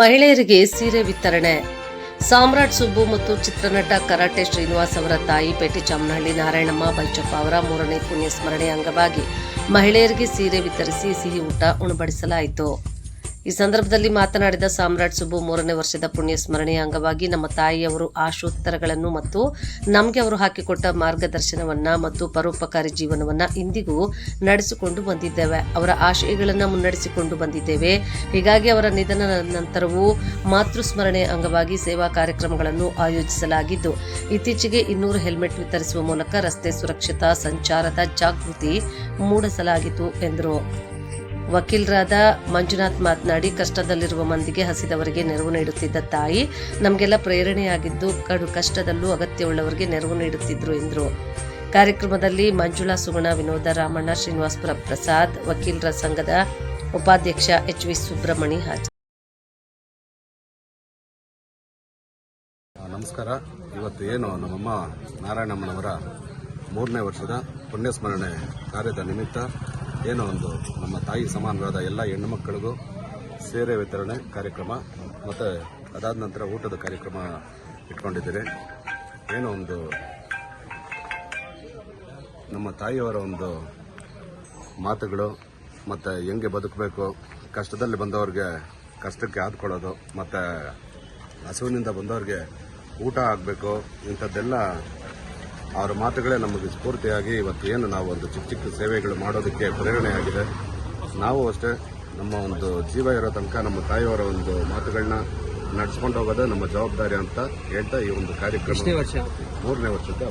ಮಹಿಳೆಯರಿಗೆ ಸೀರೆ ವಿತರಣೆ. ಸಾಮ್ರಾಟ್ ಸುಬ್ಬು ಮತ್ತು ಚಿತ್ರನಟ ಕರಾಟೆ ಶ್ರೀನಿವಾಸ್ ಅವರ ತಾಯಿ ಪೇಟೆ ಚಾಮನಹಳ್ಳಿ ನಾರಾಯಣಮ್ಮ ಬೈಚಪ್ಪ ಅವರ ಮೂರನೇ ಪುಣ್ಯ ಸ್ಮರಣೆ ಅಂಗವಾಗಿ ಮಹಿಳೆಯರಿಗೆ ಸೀರೆ ವಿತರಿಸಿ ಸಿಹಿ ಊಟ ಉಣಬಡಿಸಲಾಯಿತು. ಈ ಸಂದರ್ಭದಲ್ಲಿ ಮಾತನಾಡಿದ ಸಾಮ್ರಾಟ್ ಸುಬ್ಬು ಮೂರನೇ ವರ್ಷದ ಪುಣ್ಯ ಸ್ಮರಣೆಯ ಅಂಗವಾಗಿ ನಮ್ಮ ತಾಯಿಯವರು ಆಶೋತ್ತರಗಳನ್ನು ಮತ್ತು ನಮಗೆ ಅವರು ಹಾಕಿಕೊಟ್ಟ ಮಾರ್ಗದರ್ಶನವನ್ನ ಮತ್ತು ಪರೋಪಕಾರಿ ಜೀವನವನ್ನ ಇಂದಿಗೂ ನಡೆಸಿಕೊಂಡು ಬಂದಿದ್ದೇವೆ. ಅವರ ಆಶಯಗಳನ್ನು ಮುನ್ನಡೆಸಿಕೊಂಡು ಬಂದಿದ್ದೇವೆ. ಹೀಗಾಗಿ ಅವರ ನಿಧನದ ನಂತರವೂ ಮಾತೃ ಸ್ಮರಣೆಯ ಅಂಗವಾಗಿ ಸೇವಾ ಕಾರ್ಯಕ್ರಮಗಳನ್ನು ಆಯೋಜಿಸಲಾಗಿದ್ದು, ಇತ್ತೀಚೆಗೆ ಇನ್ನೂರು ಹೆಲ್ಮೆಟ್ ವಿತರಿಸುವ ಮೂಲಕ ರಸ್ತೆ ಸುರಕ್ಷತಾ, ಸಂಚಾರದ ಜಾಗೃತಿ ಮೂಡಿಸಲಾಗಿತ್ತು ಎಂದರು. ವಕೀಲರಾದ ಮಂಜುನಾಥ್ ಮಾತನಾಡಿ, ಕಷ್ಟದಲ್ಲಿರುವ ಮಂದಿಗೆ ಹಸಿದವರಿಗೆ ನೆರವು ನೀಡುತ್ತಿದ್ದ ತಾಯಿ ನಮಗೆಲ್ಲ ಪ್ರೇರಣೆಯಾಗಿದ್ದು, ಕಡು ಕಷ್ಟದಲ್ಲೂ ಅಗತ್ಯವುಳ್ಳವರಿಗೆ ನೆರವು ನೀಡುತ್ತಿದ್ದರು ಎಂದರು. ಕಾರ್ಯಕ್ರಮದಲ್ಲಿ ಮಂಜುಳಾ ಸುಗುಣ, ವಿನೋದ ರಾಮಣ್ಣ, ಶ್ರೀನಿವಾಸ್ಪುರ ಪ್ರಸಾದ್, ವಕೀಲರ ಸಂಘದ ಉಪಾಧ್ಯಕ್ಷ ಎಚ್ ವಿ ಸುಬ್ರಹ್ಮಣಿ ಹಾಜರು. ನಮಸ್ಕಾರ. ಇವತ್ತು ಏನು ನಮ್ಮಮ್ಮ ನಾರಾಯಣಮ್ಮನವರ ಮೂರನೇ ವರ್ಷದ ಪುಣ್ಯಸ್ಮರಣೆ ಕಾರ್ಯದ ನಿಮಿತ್ತ ಏನೋ ಒಂದು ನಮ್ಮ ತಾಯಿ ಸಮಾನರಾದ ಎಲ್ಲ ಹೆಣ್ಣು ಮಕ್ಕಳಿಗೂ ಸೇರೆ ವಿತರಣೆ ಕಾರ್ಯಕ್ರಮ ಮತ್ತು ಅದಾದ ನಂತರ ಊಟದ ಕಾರ್ಯಕ್ರಮ ಇಟ್ಕೊಂಡಿದ್ದೀರಿ ಏನೋ ಒಂದು ನಮ್ಮ ತಾಯಿಯವರ ಒಂದು ಮಾತುಗಳು ಮತ್ತು ಹೆಂಗೆ ಬದುಕಬೇಕು, ಕಷ್ಟದಲ್ಲಿ ಬಂದವ್ರಿಗೆ ಕಷ್ಟಕ್ಕೆ ಆದ್ಕೊಳ್ಳೋದು ಮತ್ತು ಹಸುವಿನಿಂದ ಬಂದವ್ರಿಗೆ ಊಟ ಆಗಬೇಕು, ಇಂಥದ್ದೆಲ್ಲ ಅವರ ಮಾತುಗಳೇ ನಮಗೆ ಸ್ಫೂರ್ತಿಯಾಗಿ ಇವತ್ತು ಏನು ನಾವು ಒಂದು ಚಿಕ್ಕ ಚಿಕ್ಕ ಸೇವೆಗಳು ಮಾಡೋದಕ್ಕೆ ಪ್ರೇರಣೆಯಾಗಿದೆ. ನಾವು ಅಷ್ಟೇ ನಮ್ಮ ಒಂದು ಜೀವ ಇರೋ ತನಕ ನಮ್ಮ ತಾಯಿಯವರ ಒಂದು ಮಾತುಗಳನ್ನ ನಡೆಸ್ಕೊಂಡು ಹೋಗೋದೇ ನಮ್ಮ ಜವಾಬ್ದಾರಿ ಅಂತ ಹೇಳ್ತಾ ಈ ಒಂದು ಕಾರ್ಯಕ್ರಮ ಮೂರನೇ ವರ್ಷಕ್ಕೆ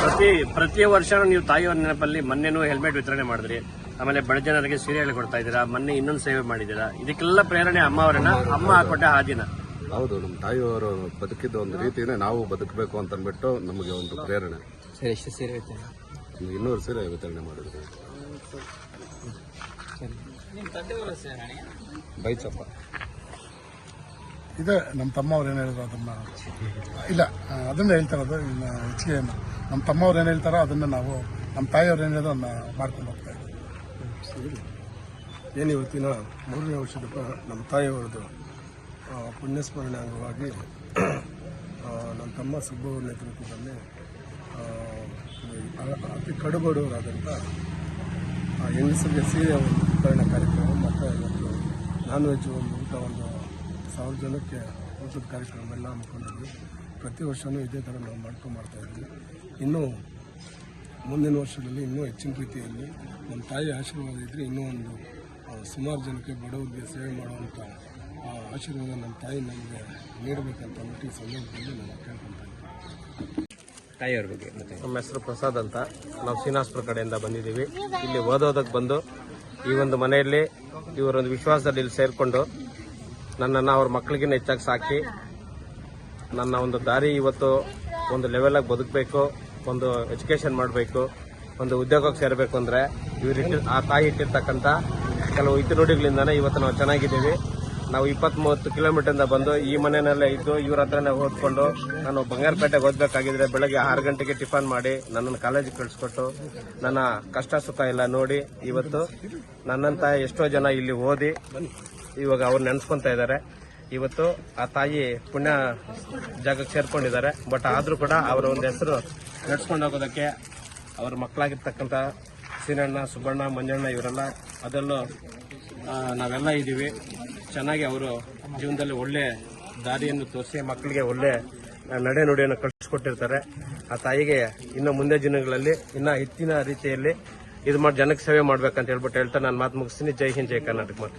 ಪ್ರತಿ ಪ್ರತಿ ವರ್ಷ ನೀವು ತಾಯಿಯವರ ನೆನಪಲ್ಲಿ ಮೊನ್ನೆನೂ ಹೆಲ್ಮೆಟ್ ವಿತರಣೆ ಮಾಡಿದ್ರಿ. ಆಮೇಲೆ ಬಡ ಜನರಿಗೆ ಸೀರೆ ಕೊಡ್ತಾ ಇದ್ದೀರಾ ಮೊನ್ನೆ ಇನ್ನೊಂದು ಸೇವೆ ಮಾಡಿದ್ದೀರಾ. ಇದಕ್ಕೆಲ್ಲ ಪ್ರೇರಣೆ ಅಮ್ಮ ಅವರನ್ನ ಅಮ್ಮ ಹಾಕೊಟ್ಟ ಹಾದಿನ ಹೌದು ನಮ್ಮ ತಾಯಿಯವರು ಬದುಕಿದ್ದ ಒಂದು ರೀತಿನೇ ನಾವು ಬದುಕಬೇಕು ಅಂತ ಅಂದ್ಬಿಟ್ಟು ನಮಗೆ ಒಂದು ಪ್ರೇರಣೆ. ಸರ್ ಎಷ್ಟು ಸೀರೆ ಐತೆ ಒಂದು ಇನ್ನೂರು ಸೀರೆ ವಿತರಣೆ ಮಾಡಿದ್ವಿ ಬೈಚಪ್ಪ. ಇದೆ ನಮ್ಮ ತಮ್ಮವ್ರು ಏನು ಹೇಳಿದ್ರು ಅದನ್ನ ಇಲ್ಲ ಅದನ್ನ ಹೇಳ್ತಾರದು ಇನ್ನು ಹೆಚ್ಚಿಗೆ ಏನು. ನಮ್ಮ ತಮ್ಮವ್ರು ಏನು ಹೇಳ್ತಾರೋ ಅದನ್ನ ನಾವು ನಮ್ಮ ತಾಯಿಯವ್ರು ಏನು ಹೇಳಿದ್ರು ಅದನ್ನ ಮಾಡ್ಕೊಂಡು ಹೋಗ್ತಾ ಇದ್ದೀವಿ ಏನು ಇವತ್ತಿನ ಮೂರನೇ ವರ್ಷದ ನಮ್ಮ ತಾಯಿಯವ್ರದ್ದು? ಪುಣ್ಯಸ್ಮರಣೆ ಅಂಗವಾಗಿ ನನ್ನ ತಮ್ಮ ಸುಬ್ಬು ಅವ್ರ ನೇತೃತ್ವದಲ್ಲಿ ಅತಿ ಕಡುಬಡವರಾದಂಥ ಹೆಂಗಸರಿಗೆ ಸೀರೆ ಒಂದು ವಿತರಣೆ ಕಾರ್ಯಕ್ರಮ, ಮತ್ತು ಇವತ್ತು ನಾನ್ ವೆಜ್ ಒಂದು ಊಟ, ಒಂದು ಸಾವಿರ ಜನಕ್ಕೆ ಊಟದ ಕಾರ್ಯಕ್ರಮ ಎಲ್ಲ ಹಮ್ಮಿಕೊಂಡಿದ್ವಿ. ಪ್ರತಿ ವರ್ಷವೂ ಇದೇ ಥರ ನಾವು ಮಾಡ್ಕೊಂಡು ಮಾಡ್ತಾ ಇದ್ವಿ. ಇನ್ನೂ ಮುಂದಿನ ವರ್ಷದಲ್ಲಿ ಇನ್ನೂ ಹೆಚ್ಚಿನ ರೀತಿಯಲ್ಲಿ ನಮ್ಮ ತಾಯಿ ಆಶೀರ್ವಾದ ಇದ್ದರೆ ಇನ್ನೂ ಒಂದು ಸುಮಾರು ಜನಕ್ಕೆ ಬಡವರಿಗೆ ಸೇವೆ ಮಾಡುವಂಥ ಆಶೀರ್ವಾದ ನಮ್ಮ ತಾಯಿ ನಮಗೆ ನೀಡಬೇಕಂತ ಈ ಸಂದರ್ಭದಲ್ಲಿ ನಾನು ಕೇಳ್ಕೊತಾ ಇದ್ದೀನಿ. ತಾಯಿಯವ್ರ ಬಗ್ಗೆ ಮತ್ತೆ? ನಮ್ಮ ಹೆಸರು ಪ್ರಸಾದ್ ಅಂತ. ನಾವು ಶ್ರೀನಿವಾಸ್ಪುರ ಕಡೆಯಿಂದ ಬಂದಿದ್ದೀವಿ. ಇಲ್ಲಿ ಓದೋದಕ್ಕೆ ಬಂದು ಈ ಒಂದು ಮನೆಯಲ್ಲಿ ಇವರೊಂದು ವಿಶ್ವಾಸದಲ್ಲಿ ಇಲ್ಲಿ ಸೇರಿಕೊಂಡು ನನ್ನನ್ನು ಅವ್ರ ಮಕ್ಕಳಿಗಿನ್ನ ಹೆಚ್ಚಾಗಿ ಸಾಕಿ ನನ್ನ ಒಂದು ದಾರಿ ಇವತ್ತು ಒಂದು ಲೆವೆಲಾಗಿ ಬದುಕಬೇಕು ಒಂದು ಎಜುಕೇಷನ್ ಮಾಡಬೇಕು ಒಂದು ಉದ್ಯೋಗಕ್ಕೆ ಸೇರಬೇಕು ಅಂದರೆ ಇವ್ರು ಆ ತಾಯಿ ಇಟ್ಟಿರ್ತಕ್ಕಂಥ ಕೆಲವು ಹಿತನುಡಿಗಳಿಂದಾನೇ ಇವತ್ತು ನಾವು ಚೆನ್ನಾಗಿದ್ದೀವಿ. ನಾವು ಇಪ್ಪತ್ತ್ ಮೂವತ್ತು ಕಿಲೋಮೀಟರಿಂದ ಬಂದು ಈ ಮನೆಯಲ್ಲೇ ಇದ್ದು ಇವ್ರ ಹತ್ರನೇ ಓದ್ಕೊಂಡು ನಾನು ಬಂಗಾರಪೇಟೆಗೆ ಓದಬೇಕಾಗಿದ್ರೆ ಬೆಳಗ್ಗೆ ಆರು ಗಂಟೆಗೆ ಟಿಫನ್ ಮಾಡಿ ನನ್ನನ್ನು ಕಾಲೇಜಿಗೆ ಕಳಿಸ್ಕೊಟ್ಟು ನನ್ನ ಕಷ್ಟ ಸುಖ ಎಲ್ಲ ನೋಡಿ ಇವತ್ತು ನನ್ನಂತ ಎಷ್ಟೋ ಜನ ಇಲ್ಲಿ ಓದಿ ಇವಾಗ ಅವ್ರು ನೆನೆಸ್ಕೊಂತ ಇದ್ದಾರೆ. ಇವತ್ತು ಆ ತಾಯಿ ಪುಣ್ಯ ಜಾಗಕ್ಕೆ ಸೇರ್ಕೊಂಡಿದ್ದಾರೆ. ಬಟ್ ಆದ್ರೂ ಕೂಡ ಅವರ ಒಂದು ಹೆಸರು ನಡ್ಸ್ಕೊಂಡು ಹೋಗೋದಕ್ಕೆ ಅವ್ರ ಮಕ್ಕಳಾಗಿರ್ತಕ್ಕಂಥ ಸೀನಣ್ಣ ಸುಬ್ಬಣ್ಣ, ಮಂಜಣ್ಣ ಇವರೆಲ್ಲ ಅದರಲ್ಲೂ ನಾವೆಲ್ಲ ಇದ್ದೀವಿ ಚೆನ್ನಾಗಿ ಅವರು ಜೀವನದಲ್ಲಿ ಒಳ್ಳೆ ದಾರಿಯನ್ನು ತೋರಿಸಿ ಮಕ್ಕಳಿಗೆ ಒಳ್ಳೆ ನಡೆ ನುಡಿಯನ್ನು ಕಳಿಸ್ಕೊಟ್ಟಿರ್ತಾರೆ. ಆ ತಾಯಿಗೆ ಇನ್ನು ಮುಂದೆ ದಿನಗಳಲ್ಲಿ, ಇನ್ನ ಹೆಚ್ಚಿನ ರೀತಿಯಲ್ಲಿ ಇದು ಮಾಡಿ ಜನಕ್ಕೆ ಸೇವೆ ಮಾಡ್ಬೇಕಂತ ಹೇಳ್ಬಿಟ್ಟು ಹೇಳ್ತಾ ನಾನು ಮಾತು ಮುಗಿಸ್ತೀನಿ. ಜೈ ಹಿಂದ್, ಜೈ ಕರ್ನಾಟಕ ಮಾತು.